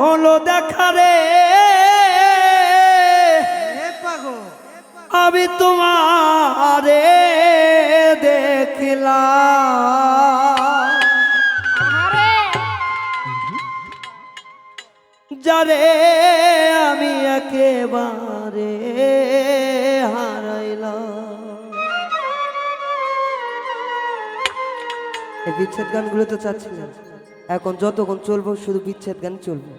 হলো দেখা রে। আমি তোমারে দেখলাম। যারে আমি একেবারে হারাইলাম। এই বিচ্ছেদ গানগুলো তো চাচ্ছিলাম। এখন যতক্ষণ চলবো, শুধু বিচ্ছেদ গান চলবো।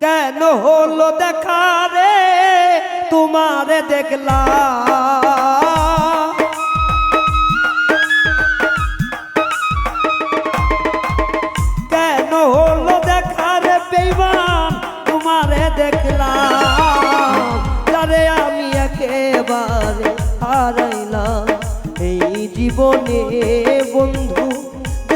কেন হলো দেখা রে? তোমারে দেখলাম। কেন দেখার বেইমান? তোমারে যারে আমি বন্ধু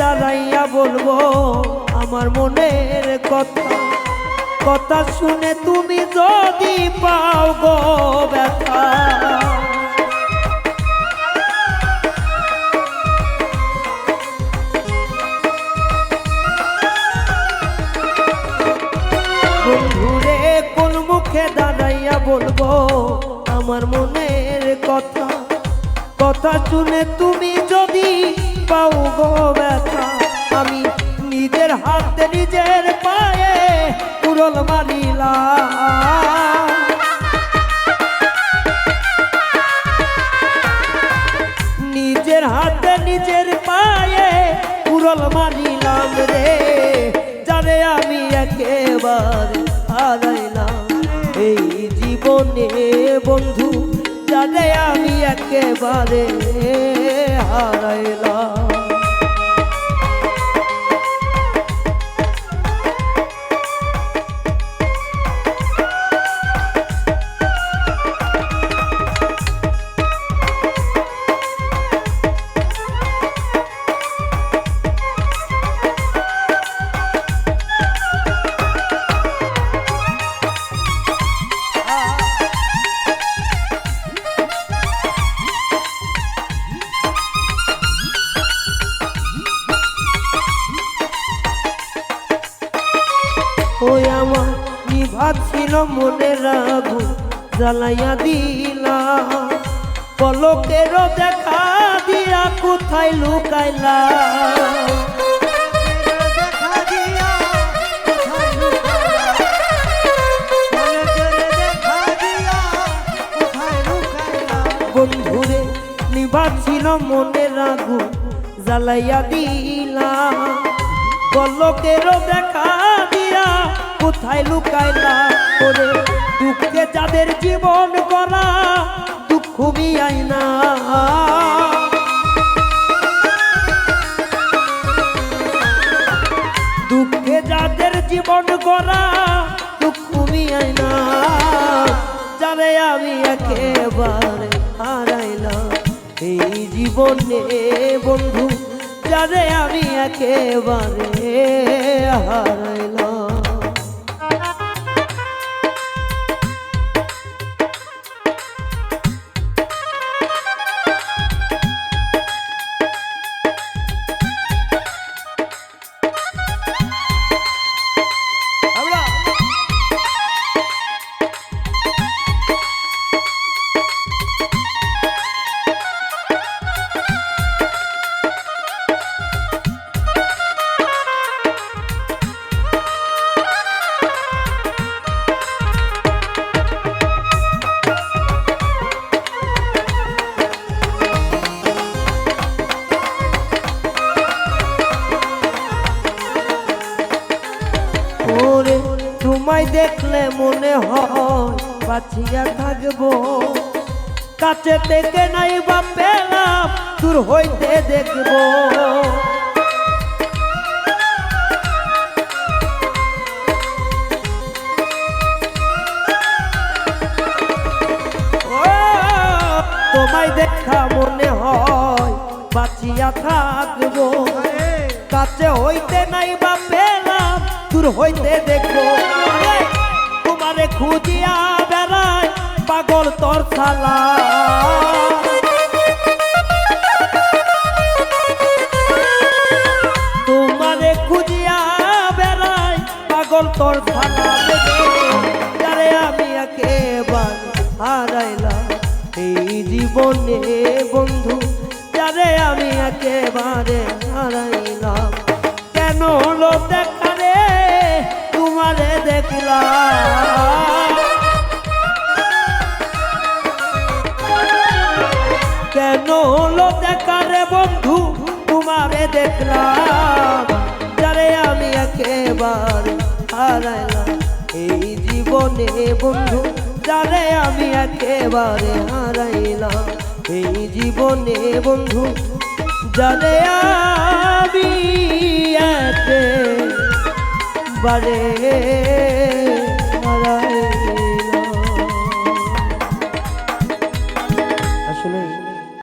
দাঁড়াইয়া বলব, আমার মনের কথা কথা শুনে তুমি যদি পাও গো ব্যথা। কোন মুখে দাঁড়াইয়া বলব, আমার মনের কথা কথা শুনে তুমি যদি পাও গো ব্যথা। আমি নিজের হাতে, নিজের পায়ে উড়ল মারিলাম নিজের হাতে, নিজের পায়ে উড়ল মারিলাম রে। যারে আমি একেবারে হারাইলাম এই জীবনে বন্ধু যারে আমি একেবারে হারাইলাম। নিভাছিল মনের আগুন জ্বালাইয়া দিলা। পলকেরও দেখা দিয়া কোথায় লুকাইলা? বন্ধুরে নিভাছিল মনের আগুন জ্বালাইয়া দিলা। পলকেরও দেখা দিয়া কোথায় লুকাইলা ওরে? দুঃখে যাদের জীবন গড়া দুঃখ মিয়াই না। দুঃখে যাদের জীবন গড়া দুঃখ মিয়াই না। যারে আমি একেবারে হারাইলাম এই জীবনে, বন্ধু, যারে আমি একেবারে হারাইলাম। তোমায় দেখলে মনে হয় বাঁচিয়া থাকব। কাছে থেকে নাই বা পেলাম, দূর হইতে দেখব। তোমায় দেখা মনে হয় বাঁচিয়া থাকব। কাছে হইতে নাই বা পেলাম দূর হইতে আরে, তোমারে খুঁজিয়া বেড়ায় পাগল তোর শালা। তোমারে খুঁজিয়া বেড়ায় পাগল তোর শালা। আমি একেবার হারাইলাম এই জীবনে দেখলাম কেন হলো দেখারে বন্ধু তোমারে দেখলাম? যারে আমি একেবারে হারাইলাম। এই জীবনে বন্ধু, যারে আমি একেবারে হারাইলাম। এই জীবনে বন্ধু, যারে একেবারে।